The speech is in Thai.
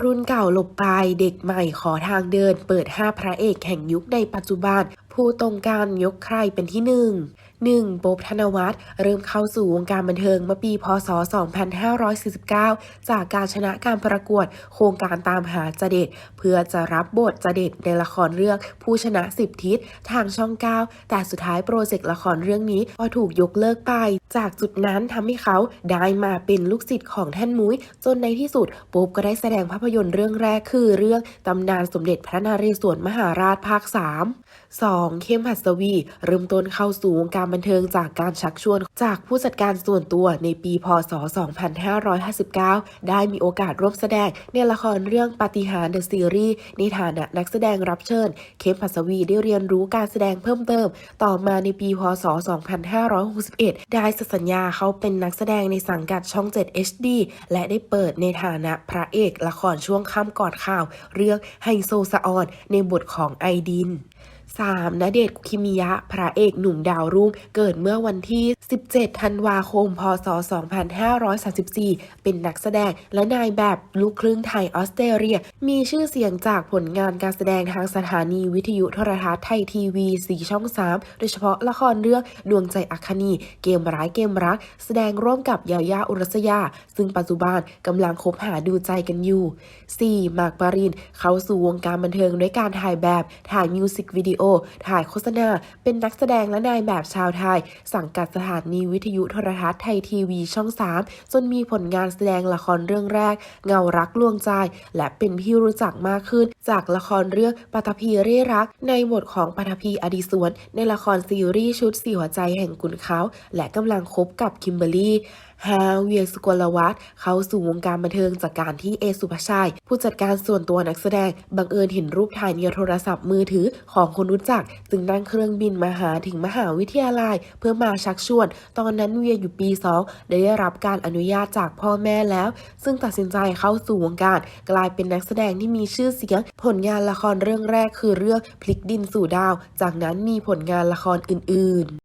รุ่นเก่าหลบไปเด็กใหม่ขอทางเดิน เปิด 5 พระเอกแห่งยุคในปัจจุบัน ผู้ตรงการยกใครเป็นที่หนึ่ง 1. โป๊บธนวัฒน์เริ่มเข้าสู่วงการบันเทิงเมื่อปี พศ 2549 จากการชนะการประกวดโครงการตามหาจเด็ดเพื่อจะรับบทจเด็ดในละครเรื่องผู้ชนะ 10 ทิศทางช่อง 9 แต่สุดท้ายโปรเจกต์ละครเรื่องนี้ก็ถูกยกเลิกไป จากจุดนั้นทำให้เขาได้มาเป็นลูกศิษย์ของท่านมุ้ย จนในที่สุดป๊บก็ได้แสดงภาพยนตร์เรื่องแรกคือเรื่องตำนานสมเด็จพระนเรศวรมหาราชภาค 3 2. เข้มหัสวีเริ่มต้นเข้าสู่วงการบันเทิงจากการชักชวนจากผู้จัดการส่วนตัวในปีพศ 2559 ได้มีโอกาสร่วมแสดงในละครเรื่องปาฏิหาริย์เดอะซีรีส์ในฐานะนักแสดงรับเชิญเข้มหัสวีได้เรียนรู้การแสดงเพิ่มเติม ต่อมาในปีพศ 2561 ได้สัญญาเขาเป็นนักแสดงในสังกัดช่อง 7 HD และได้เปิดในฐานะพระเอกละครช่วงค่ำก่อนข่าว เรื่องไฮโซสะออนในบทของไอดิน 3. ณเดชคิมิยะ พระเอกหนุ่มดาวรุ่ง เกิดเมื่อวันที่ 17 ธันวาคม พศ 2534 เป็นนักแสดงและนายแบบลูกครึ่งไทยออสเตรเลีย มีชื่อเสียงจากผลงานการแสดงทางสถานีวิทยุโทรทัศน์ไทยทีวีสีช่อง 3 โดยเฉพาะละครเรื่องดวงใจอัคคณีเกมร้ายเกมรัก แสดงร่วมกับยายาอุรัสยา ซึ่งปัจจุบันกำลังคบหาดูใจกันอยู่ 4. มากปรินเข้าสู่วงการบันเทิงด้วยการถ่ายแบบถ่ายมิวสิกวิดีโอถ่ายโฆษณา เป็นนักแสดงและนายแบบชาวไทย สังกัดสถานีวิทยุโทรทัศน์ไทยทีวีช่อง 3 จนมีผลงานแสดงละครเรื่องแรก เงารักลวงใจ และเป็นที่รู้จักมากขึ้น จากละครเรื่องปัทภีเร่รัก ในบทของปัทภีอดีสวน ในละครซีรีส์ชุดสี่หัวใจแห่งขุนเขาและกำลังคบกับคิมเบอรี่ฮาเวียสกลวัฒน์เข้าสู่วงการบันเทิงจากการที่เอสุภาชัย ผู้จัดการส่วนตัวนักแสดง บังเอิญเห็นรูปถ่ายในโทรศัพท์มือถือของคนรู้จัก จึงนั่งเครื่องบินมาหาถึงมหาวิทยาลัย เพื่อมาชักชวน ตอนนั้นเวียอยู่ปี2ได้ได้รับการอนุญาตจากพ่อแม่แล้ว ซึ่งตัดสินใจเข้าสู่วงการกลายเป็นนักแสดงที่มีชื่อเสียงผลงานละครเรื่องแรกคือเรื่องพลิกดินสู่ดาว จากนั้นมีผลงานละครอื่นๆ